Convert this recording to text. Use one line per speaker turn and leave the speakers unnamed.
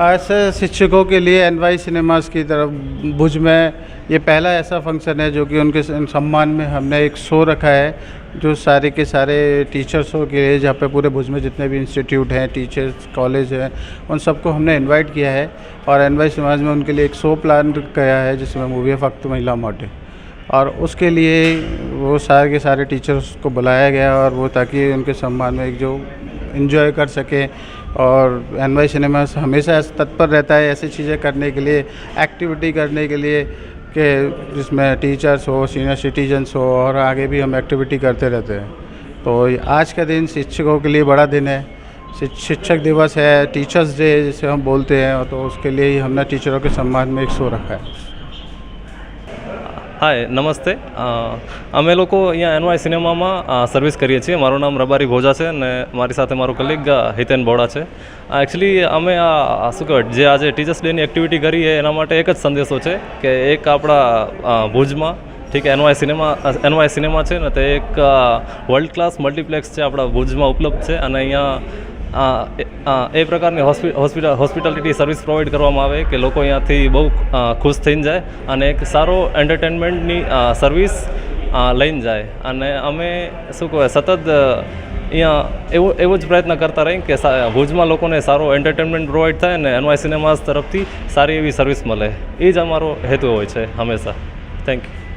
ऐसे शिक्षकों के लिए एन वाई सिनेमास की तरफ़ भुज में ये पहला ऐसा फ़ंक्शन है जो कि उनके सम्मान में हमने एक शो रखा है, जो सारे के सारे टीचर्सों के लिए जहाँ पे पूरे भुज में जितने भी इंस्टीट्यूट हैं टीचर्स कॉलेज हैं, उन सबको हमने इनवाइट किया है और एन वाई समाज में उनके लिए एक शो प्लान किया है, जिसमें मूवी है फ़क्त महिला मोटे और उसके लिए वो सारे के सारे टीचर्स को बुलाया गया और वो ताकि उनके सम्मान में एक जो इन्जॉय कर सकें। और एन वाई सिनेमा हमेशा तत्पर रहता है ऐसी चीज़ें करने के लिए एक्टिविटी करने के लिए कि जिसमें टीचर्स हो सीनियर सिटीजन्स हो और आगे भी हम एक्टिविटी करते रहते हैं। तो आज का दिन शिक्षकों के लिए बड़ा दिन है। शिक्षक दिवस है टीचर्स डे जिसे हम बोलते हैं तो उसके लिए ही हमने टीचरों के सम्मान में एक शो रखा है।
હાય, નમસ્તે. અમે લોકો અહીંયા એનવાય સિનેમામાં સર્વિસ કરીએ છીએ. મારું નામ રબારી ભોજા છે અને મારી સાથે મારો કલીગ હિતેન બોડા છે. એકચ્યુઅલી અમે આ શું કહેવાય, જે આજે ટીચર્સ ડેની એક્ટિવિટી કરી છે એના માટે એક જ સંદેશો છે કે એક આપણા ભુજમાં ઠીક એનવાય સિનેમા એનવાય સિનેમા છે ને તે એક વર્લ્ડ ક્લાસ મલ્ટીપ્લેક્સ છે આપણા ભુજમાં ઉપલબ્ધ છે અને અહીંયા એ પ્રકારની હોસ્પિ, હોસ્પિટલ, હોસ્પિટાલિટી સર્વિસ પ્રોવાઈડ કરવામાં આવે કે લોકો અહીંયાથી બહુ ખુશ થઈને જાય અને એક સારો એન્ટરટેનમેન્ટની સર્વિસ લઈને જાય. અને અમે શું કહેવાય, સતત અહીંયા એવો એવો જ પ્રયત્ન કરતા રહીએ કે ભુજમાં લોકોને સારો એન્ટરટેનમેન્ટ પ્રોવાઈડ થાય અને એનવાય સિનેમાસ તરફથી સારી એવી સર્વિસ મળે. એ જ અમારો હેતુ હોય છે, હંમેશા. Thank you